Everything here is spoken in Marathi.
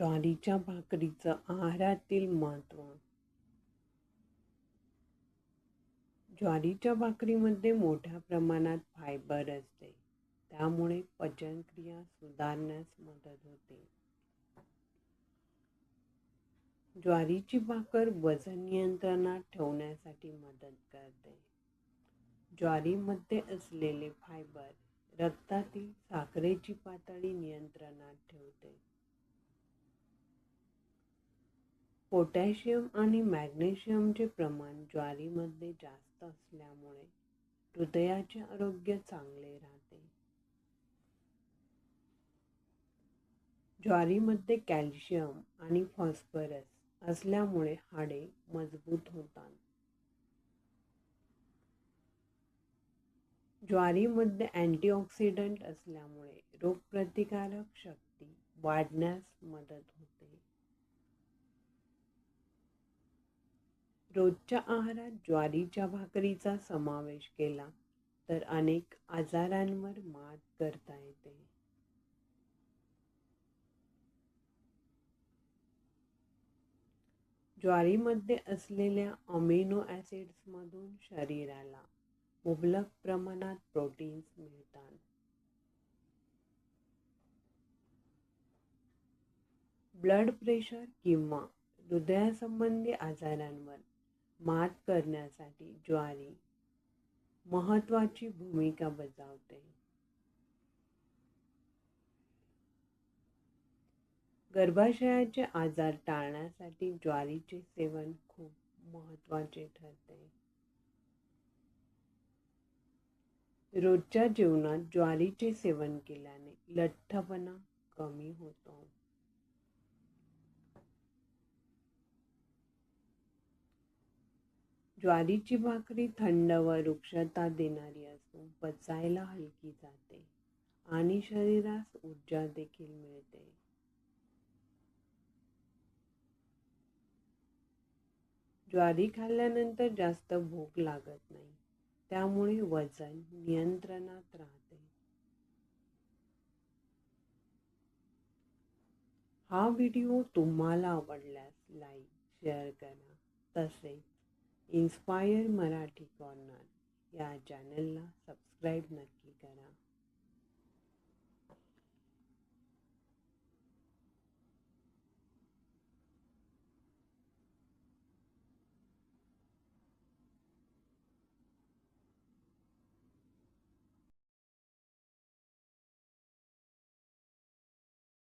ज्वारीच्या भाकरीचं आहारातील महत्त्व. ज्वारीच्या भाकरीमध्ये मोठ्या प्रमाणात फायबर असते. त्यामुळे पचनक्रिया सुधारण्यास मदत होते. ज्वारीची भाकर वजन नियंत्रणात ठेवण्यासाठी मदत करते. ज्वारीमध्ये असलेले फायबर रक्तातील साखरेची पातळी नियंत्रणात ठेवते. पोटॅशियम आणि मॅग्नेशियमचे प्रमाण ज्वारीमध्ये जास्त असल्यामुळे हृदयाचे आरोग्य चांगले राहते. ज्वारीमध्ये कॅल्शियम आणि फॉस्फरस असल्यामुळे हाडे मजबूत होतात. ज्वारीमध्ये अँटीऑक्सिडंट असल्यामुळे रोगप्रतिकारक शक्ती वाढण्यास मदत होते. रोजच्या आहारात ज्वारीच्या भाकरीचा समावेश केला तर अनेक आजारांवर मात करता येते. ज्वारीमध्ये असलेल्या अमिनो ॲसिड्समधून शरीराला मुबलक प्रमाणात प्रोटीन्स मिळतात. ब्लड प्रेशर किंवा हृदयासंबंधी आजारांवर मात करण्यासाठी ज्वारी महत्त्वाची भूमिका बजावते. गर्भाशयाचे आजार टाळण्यासाठी ज्वारीचे सेवन खूप महत्त्वाचे ठरते. रोजच्या जीवनात ज्वारीचे सेवन केल्याने लठ्ठपणा कमी होतो. ज्वारीची भाकरी थंड व वृक्षता देणारी असून पचायला हलकी जाते आणि शरीरास ऊर्जा देखील मिळते. ज्वारी खाल्ल्यानंतर जास्त भूक लागत नाही. त्यामुळे वजन नियंत्रणात राहते. हा व्हिडिओ तुम्हाला आवडल्यास लाईक शेअर करा. तसेच इन्स्पायर मराठी कॉर्नर या चॅनलला सबस्क्राईब नक्की करा.